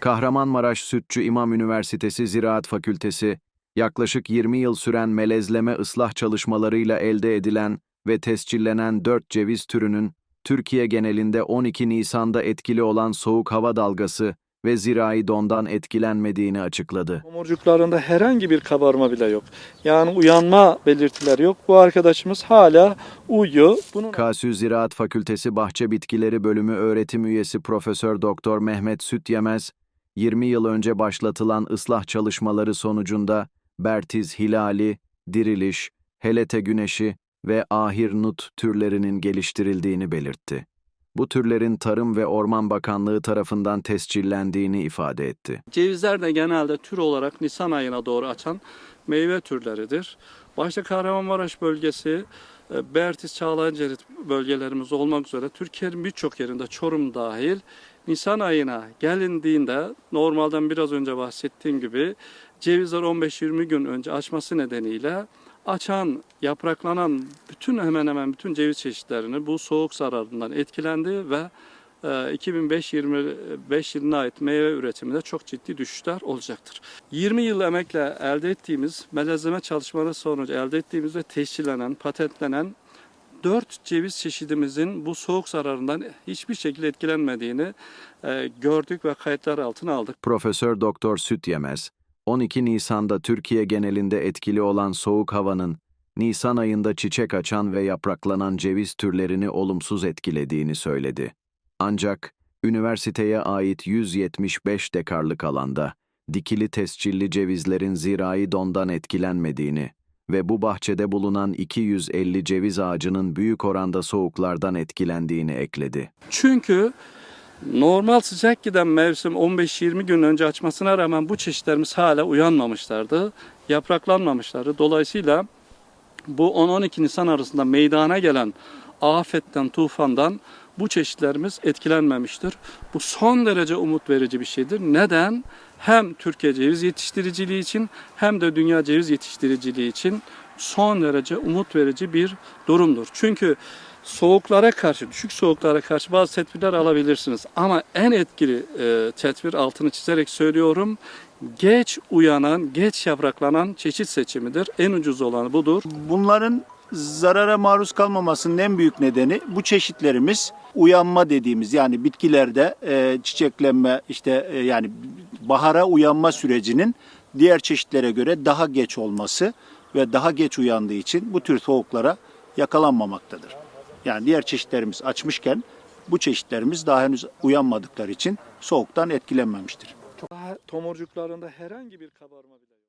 Kahramanmaraş Sütçü İmam Üniversitesi Ziraat Fakültesi, yaklaşık 20 yıl süren melezleme ıslah çalışmalarıyla elde edilen ve tescillenen 4 ceviz türünün, Türkiye genelinde 12 Nisan'da etkili olan soğuk hava dalgası ve zirai dondan etkilenmediğini açıkladı. Tomurcuklarında herhangi bir kabarma bile yok. Yani uyanma belirtileri yok. Bu arkadaşımız hala uyuyor. Bunun KSÜ Ziraat Fakültesi Bahçe Bitkileri Bölümü öğretim üyesi Profesör Doktor Mehmet Sütyemez, 20 yıl önce başlatılan ıslah çalışmaları sonucunda Bertiz hilali, diriliş, helete güneşi ve ahir nut türlerinin geliştirildiğini belirtti. Bu türlerin Tarım ve Orman Bakanlığı tarafından tescillendiğini ifade etti. Cevizler de genelde tür olarak Nisan ayına doğru açan meyve türleridir. Başta Kahramanmaraş bölgesi, e, Bertiz, Çağlayancerit bölgelerimiz olmak üzere Türkiye'nin birçok yerinde Çorum dahil Nisan ayına gelindiğinde normalden biraz önce bahsettiğim gibi cevizler 15-20 gün önce açması nedeniyle açan, yapraklanan bütün hemen hemen bütün ceviz çeşitlerini bu soğuk zararından etkilendi ve e, 2005-25 yılına ait meyve üretiminde çok ciddi düşüşler olacaktır. 20 yıl emekle elde ettiğimiz melezleme çalışmaları sonucu elde ettiğimiz ve tescillenen, patentlenen 4 ceviz çeşidimizin bu soğuk zararından hiçbir şekilde etkilenmediğini e, gördük ve kayıtlar altına aldık. Profesör Doktor Sütyemez, 12 Nisan'da Türkiye genelinde etkili olan soğuk havanın Nisan ayında çiçek açan ve yapraklanan ceviz türlerini olumsuz etkilediğini söyledi. Ancak üniversiteye ait 175 dekarlık alanda dikili tescilli cevizlerin zirai dondan etkilenmediğini ve bu bahçede bulunan 250 ceviz ağacının büyük oranda soğuklardan etkilendiğini ekledi. Çünkü normal sıcak giden mevsim 15-20 gün önce açmasına rağmen bu çeşitlerimiz hala uyanmamışlardı, yapraklanmamışlardı. Dolayısıyla bu 10-12 Nisan arasında meydana gelen afetten, tufandan bu çeşitlerimiz etkilenmemiştir. Bu son derece umut verici bir şeydir. Neden? Hem Türkiye ceviz yetiştiriciliği için hem de dünya ceviz yetiştiriciliği için son derece umut verici bir durumdur. Çünkü soğuklara karşı, düşük soğuklara karşı bazı tedbirler alabilirsiniz. Ama en etkili e, tedbir altını çizerek söylüyorum. Geç uyanan, geç yapraklanan çeşit seçimidir. En ucuz olanı budur. Bunların zarara maruz kalmamasının en büyük nedeni bu çeşitlerimiz uyanma dediğimiz yani bitkilerde e, çiçeklenme işte e, yani bahara uyanma sürecinin diğer çeşitlere göre daha geç olması ve daha geç uyandığı için bu tür soğuklara yakalanmamaktadır. Yani diğer çeşitlerimiz açmışken bu çeşitlerimiz daha henüz uyanmadıkları için soğuktan etkilenmemiştir. Tomurcuklarında herhangi bir kabarma bile.